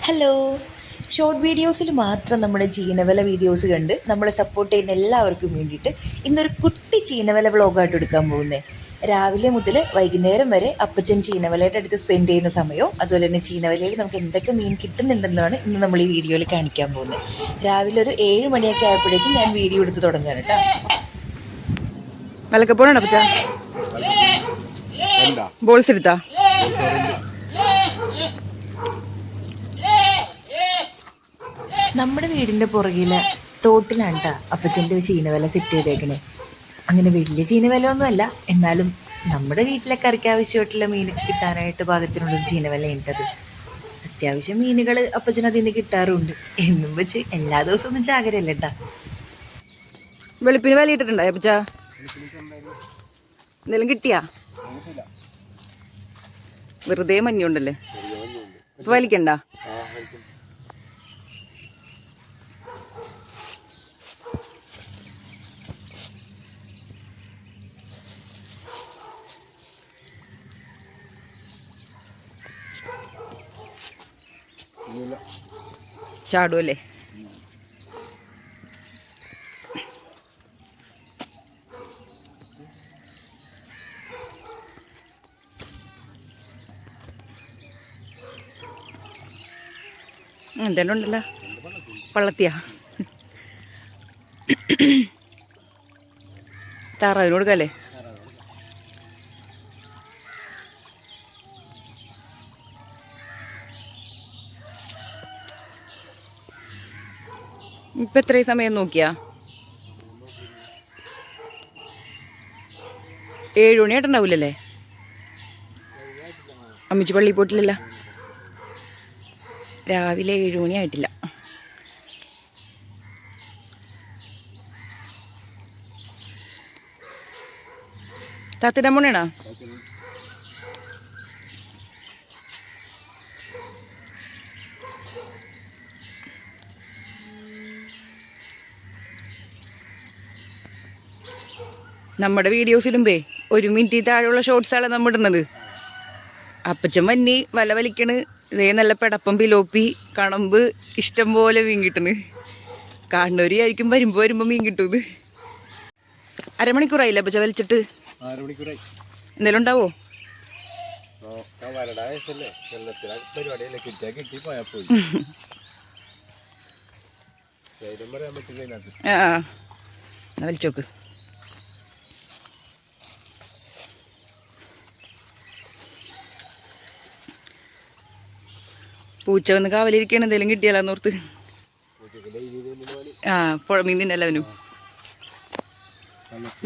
Hello short വീഡിയോസിൽ മാത്രം നമ്മുടെ ചീനവല വീഡിയോസ് കണ്ട് നമ്മളെ സപ്പോർട്ട് ചെയ്യുന്ന എല്ലാവർക്കും വേണ്ടിയിട്ട് ഇന്നൊരു കുട്ടി ചീനവല വ്ളോഗായിട്ട് എടുക്കാൻ പോകുന്നത് രാവിലെ മുതൽ വൈകുന്നേരം വരെ അപ്പച്ചൻ ചീനവലയുടെ അടുത്ത് സ്പെൻഡ് ചെയ്യുന്ന സമയവും അതുപോലെ തന്നെ ചീനവലയിൽ നമുക്ക് എന്തൊക്കെ മീൻ കിട്ടുന്നുണ്ടെന്നാണ് ഇന്ന് നമ്മൾ ഈ വീഡിയോയിൽ കാണിക്കാൻ പോകുന്നത് രാവിലെ ഒരു ഏഴ് മണിയൊക്കെ ആയപ്പോഴേക്കും ഞാൻ വീഡിയോ എടുത്ത് തുടങ്ങുകയാണ് കേട്ടോ. വിലക്കപ്പോഴാണ് അപ്പച്ചാ? ബോൾസ് എടുത്താ? നമ്മുടെ വീടിന്റെ പുറകിൽ തോട്ടിലാണ് കേട്ടോ അപ്പച്ചന്റെ ചീനവല സെറ്റ് ചെയ്തേക്കണേ. അങ്ങനെ വലിയ ചീനവല ഒന്നുമല്ല എന്നാലും നമ്മുടെ വീട്ടിലെ കറിക്ക് ആവശ്യമായിട്ടുള്ള മീൻ കിട്ടാനായിട്ട് പാകത്തിനുള്ളൊരു ചീനവല ഉണ്ടത് അത്യാവശ്യം മീനുകൾ അപ്പച്ചൻ അതിൽ നിന്ന് കിട്ടാറുണ്ട്. എന്നും വെച്ച് എല്ലാ ദിവസവും ഒന്നും ചാകരല്ല കേട്ടാ വെളുപ്പിന് വില ഇട്ടിട്ടുണ്ടോ അപ്പച്ച? എന്തെങ്കിലും കിട്ടിയാ? വെറുതെ മഞ്ഞുണ്ടല്ലേ വലിക്കണ്ട ചാടുമല്ലേ എന്തെല്ലാം ഉണ്ടല്ലോ? പള്ളത്തിയാ. താറാവിനോട് കൊടുക്കല്ലേ? ഇപ്പൊ എത്രയും സമയം നോക്കിയാ? ഏഴു മണിയായിട്ടുണ്ടാവില്ലല്ലേ അമ്മിച്ച് പള്ളി പോയിട്ടില്ലല്ല. രാവിലെ ഏഴു മണി ആയിട്ടില്ല. താത്തിന്റെ മോണേണോ നമ്മുടെ വീഡിയോസിലുമ്പേ ഒരു മിനിറ്റ് താഴെയുള്ള ഷോർട്സാണ് നമ്മൾ ഇടുന്നത്. അപ്പച്ചൻ വന്നി വല വലിക്കണ്. ഇതേ നല്ല പെടപ്പം പിലോപ്പി കണമ്പ് ഇഷ്ടം പോലെ മീൻ കിട്ടണ്. കാണുന്നവര് ആയിരിക്കും വരുമ്പോ വരുമ്പോ മീൻ കിട്ടുന്നത് അരമണിക്കൂറായില്ലേ അപ്പച്ച വലിച്ചിട്ട്? എന്തെങ്കിലും ഉണ്ടാവോ? ആ വരടാ വയസ്സല്ലേ വെള്ളത്തിലെ പരിപാടിയല്ലേ കിട്ടിയാ കിട്ടി പോയാ പോയി ധൈര്യം പറയാൻ പറ്റില്ല ഇതിനകത്ത് ആ ആ. എന്നാ വലിച്ചോക്ക് പൂച്ച വന്ന് കാവലിരിക്കണം എന്തെങ്കിലും കിട്ടിയാലോന്നോർത്ത് ഓർത്ത്. ആ പുഴ മീൻ തിന്നല്ല അവനും?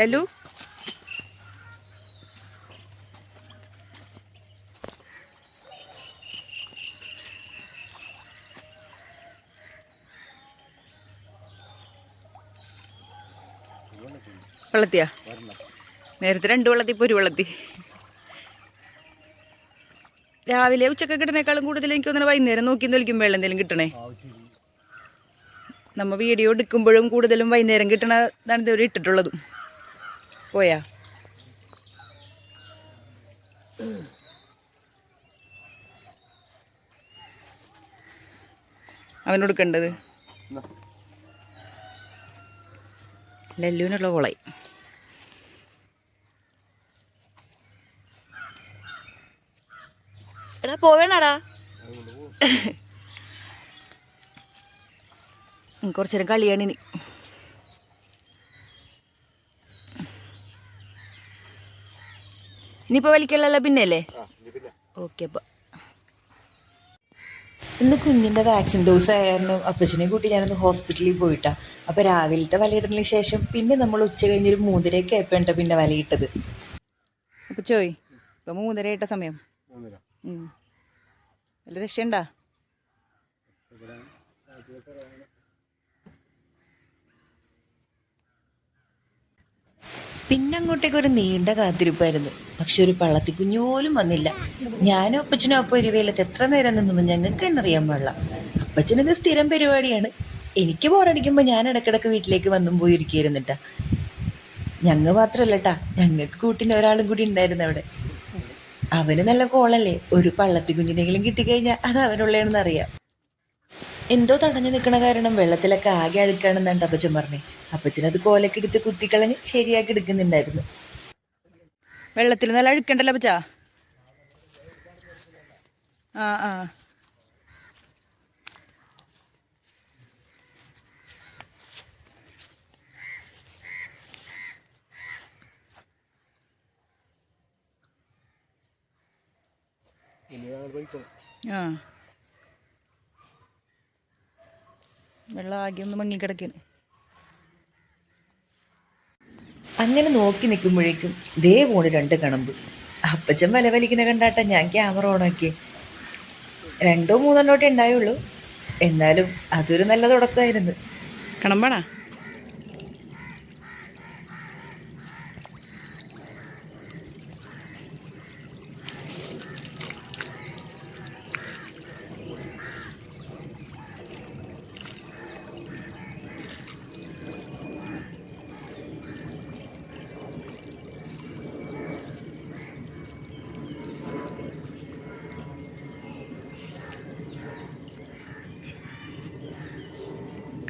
ലല്ലു? വെള്ളത്തിയാ? നേരത്തെ രണ്ട് വെള്ളത്തി ഇപ്പോൾ ഒരു വെള്ളത്തി. രാവിലെ ഉച്ചയ്ക്ക് കിട്ടുന്നേക്കാളും കൂടുതൽ എനിക്ക് തോന്നുന്നു വൈകുന്നേരം നോക്കി വിളിക്കും വെള്ളം എന്തെങ്കിലും കിട്ടണേ. നമ്മ വീഡിയോ എടുക്കുമ്പോഴും കൂടുതലും വൈകുന്നേരം കിട്ടണതാണ് ഇതുവരെ ഇട്ടിട്ടുള്ളതും. പോയാ. അവനൊടുക്കേണ്ടത് കണ്ടത്. ലല്ലുവിനുള്ള കോളായി. എടാ പോവേണടാ. കുറച്ചു നേരം കളിയാണ് ഇനി. ഇനിയിപ്പോൾ വലിക്കലല്ല പിന്നെ. ഓക്കെ അപ്പോൾ ഇന്ന് കുഞ്ഞിന്റെ വാക്സിൻ ഡോസ് ആയിരുന്നു അപ്പച്ചനെ കൂട്ടി ഞാനൊന്ന് ഹോസ്പിറ്റലിൽ പോയിട്ടാ. അപ്പോൾ രാവിലത്തെ വലയിടുന്നതിന് ശേഷം പിന്നെ നമ്മൾ ഉച്ച കഴിഞ്ഞൊരു മൂന്നരയൊക്കെ ആയപ്പോ പിന്നെ വലയിട്ടത്. അപ്പോൾ ചോയ് ഇപ്പോൾ മൂന്നര. ഇട്ട സമയം വല്ല രക്ഷയുണ്ടാ? പിന്നെ അങ്ങോട്ടേക്ക് ഒരു നീണ്ട കാത്തിരിപ്പായിരുന്നു. പക്ഷെ ഒരു പള്ളത്തി പോലും വന്നില്ല. ഞാനും അപ്പച്ചനും അപ്പം ഒരു എത്ര നേരം നിന്നു ഞങ്ങൾക്ക് തന്നെ അറിയാൻ പാടില്ല. അപ്പച്ചനത് സ്ഥിരം പരിപാടിയാണ്. എനിക്ക് ബോറടിക്കുമ്പോൾ ഞാൻ ഇടക്കിടക്ക് വീട്ടിലേക്ക് വന്നും പോയി ഇരിക്കുകയായിരുന്നിട്ടാ ഞങ്ങൾ മാത്രമല്ല കേട്ടാ ഞങ്ങൾക്ക് കൂട്ടിന് ഒരാളും കൂടി ഉണ്ടായിരുന്നു അവിടെ. അവന് നല്ല കോളല്ലേ? ഒരു പള്ളത്തി കുഞ്ഞിനെങ്കിലും കിട്ടിക്കഴിഞ്ഞാൽ അത് അവനുള്ളതാണെന്ന് അറിയാം. എന്തോ തടഞ്ഞു നിൽക്കണ കാരണം വെള്ളത്തിലൊക്കെ ആകെ അഴുക്കാണെന്നാണ് അപ്പച്ചൻ പറഞ്ഞേ. അപ്പച്ചനത് കോലൊക്കെ എടുത്ത് കുത്തിക്കളഞ്ഞ് ശരിയാക്കി എടുക്കുന്നുണ്ടായിരുന്നു. വെള്ളത്തിൽ നല്ല അഴുക്കണ്ടല്ലോ അപ്പച്ചാ? ആ ആ. ആ. വെള്ളം ആകെ ഒന്ന് മങ്ങിക്കിടക്കണം അങ്ങനെ നോക്കി നിൽക്കുമ്പോഴേക്കും ദേ പോണ് രണ്ട് കണമ്പ്. അപ്പച്ചൻ വല വലിക്കുന്ന കണ്ടാട്ട ഞാൻ ക്യാമറ ഓണാക്കി രണ്ടോ മൂന്നെണ്ണോട്ടേ ഉണ്ടായുള്ളൂ. എന്നാലും അതൊരു നല്ല തുടക്കമായിരുന്നു. കണമ്പാടാ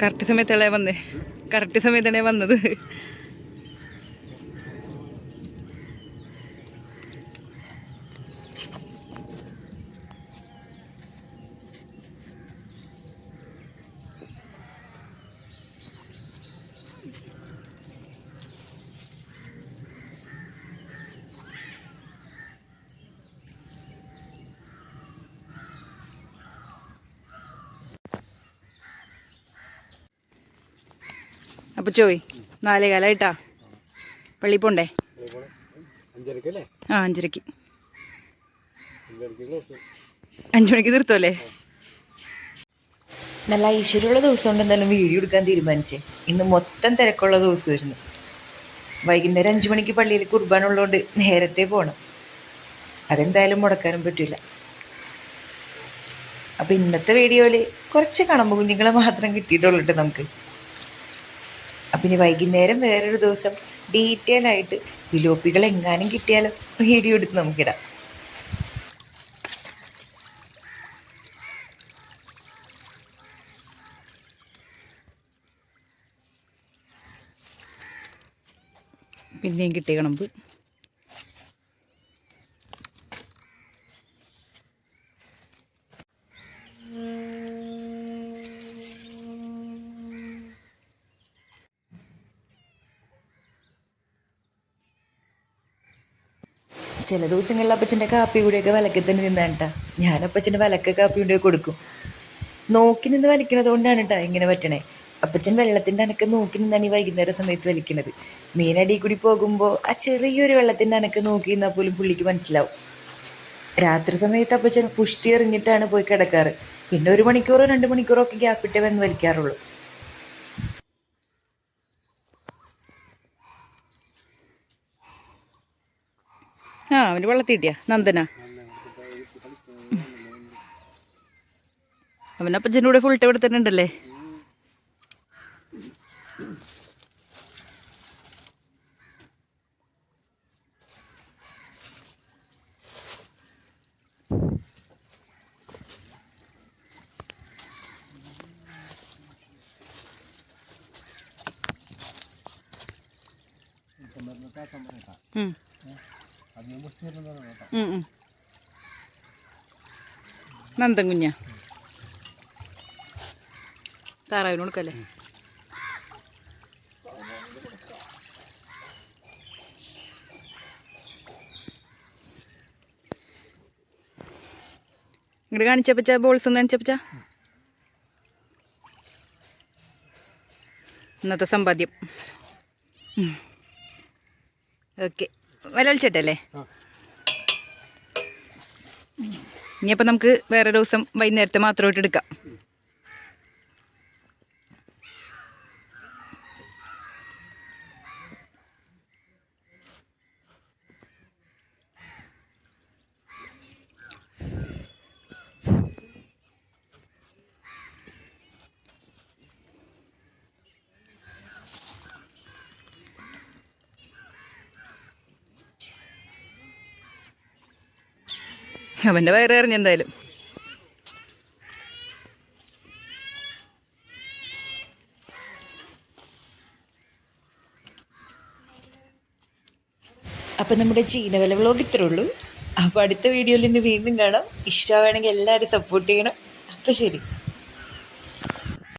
കറക്റ്റ് സമയത്തല്ലേ വന്നേ. കറക്റ്റ് സമയത്താണ് വന്നത്. അപ്പൊ ചോയ് നാലേ കാലായിട്ടാ. പള്ളി പോണ്ടേ? ആ അഞ്ചരക്ക്. അഞ്ചരക്ക് ക്ലോസ് അഞ്ചു മണിക്ക് തീർത്തോല്ലേ? നല്ല ഐശ്വര്യമുള്ള ദിവസം കൊണ്ട് എന്തായാലും വീഡിയോ എടുക്കാൻ തീരുമാനിച്ചേ. ഇന്ന് മൊത്തം തിരക്കുള്ള വരുന്നു വൈകുന്നേരം അഞ്ചു മണിക്ക് പള്ളിയിൽ കുർബാന ഉള്ളതുകൊണ്ട് നേരത്തെ പോകണം അതെന്തായാലും മുടക്കാനും പറ്റില്ല. അപ്പം ഇന്നത്തെ വീഡിയോയിൽ കുറച്ച് കണമ്പ് കുഞ്ഞുങ്ങളെ മാത്രം കിട്ടിയിട്ടുള്ളൂട്ടെ നമുക്ക്. അപ്പം ഇനി വൈകുന്നേരം വേറൊരു ദിവസം ഡീറ്റെയിൽ ആയിട്ട് വിലോപ്പികൾ എങ്ങാനും കിട്ടിയാലോ? വീഡിയോ എടുത്ത് നമുക്കിടാം. പിന്നെയും കിട്ടിയ കണമ്പ്. ചില ദിവസങ്ങളിൽ അപ്പച്ചന്റെ കാപ്പി കൂടെയൊക്കെ വിലക്കെ തന്നെ നിന്നാണ് കേട്ടോ ഞാൻ അപ്പച്ചന്റെ വിലക്ക കാപ്പി കൂടെ കൊടുക്കും. നോക്കി നിന്ന് വലിക്കണത് കൊണ്ടാണ് കേട്ടോ ഇങ്ങനെ പറ്റണേ. അപ്പച്ചൻ വെള്ളത്തിന്റെ അനക്ക് നോക്കി നിന്നാണ് ഈ വൈകുന്നേര സമയത്ത് വലിക്കണത്. മീനടി കൂടി പോകുമ്പോൾ ആ ചെറിയൊരു വെള്ളത്തിന്റെ അനക്ക് നോക്കി നിന്നാൽ പോലും പുള്ളിക്ക് മനസ്സിലാവും. രാത്രി സമയത്ത് അപ്പച്ചൻ പുഷ്ടി എറിഞ്ഞിട്ടാണ് പോയി കിടക്കാറ്. പിന്നെ ഒരു മണിക്കൂറോ രണ്ട് മണിക്കൂറോ ഒക്കെ ഗ്യാപ്പിട്ടേ വന്ന് വലിക്കാറുള്ളൂ. ആ അവന് വെള്ളത്തിൽ കിട്ടിയാ നന്ദന അവനപ്പച്ചന്റെ കൂടെ ഫുൾ ടൈം ഇവിടെ തന്നെ ഉണ്ടല്ലേ ഉം. നന്ദൻ കുഞ്ഞ താറാവിന് കൊടുക്കല്ലേ? ഇങ്ങോട്ട് കാണിച്ചപ്പച്ച ബോൾസ് ഒന്ന് കാണിച്ചപ്പച്ച ഇന്നത്തെ സമ്പാദ്യം. ഓക്കെ. വില വിളിച്ചിട്ടല്ലേ ഇനിയപ്പോൾ നമുക്ക് വേറെ ദിവസം വൈകുന്നേരത്തെ മാത്രമായിട്ട് എടുക്കാം. അവന്റെ വയറെറിഞ്ഞ് എന്തായാലും. അപ്പം നമ്മുടെ ചീനവല വ്ലോഗ് ഇത്രേ ഉള്ളൂ. അപ്പോൾ അടുത്ത വീഡിയോയിൽ ഇനി വീണ്ടും കാണാം. ഇഷ്ടമാണെങ്കിൽ എല്ലാവരും സപ്പോർട്ട് ചെയ്യണം. അപ്പോൾ ശരി.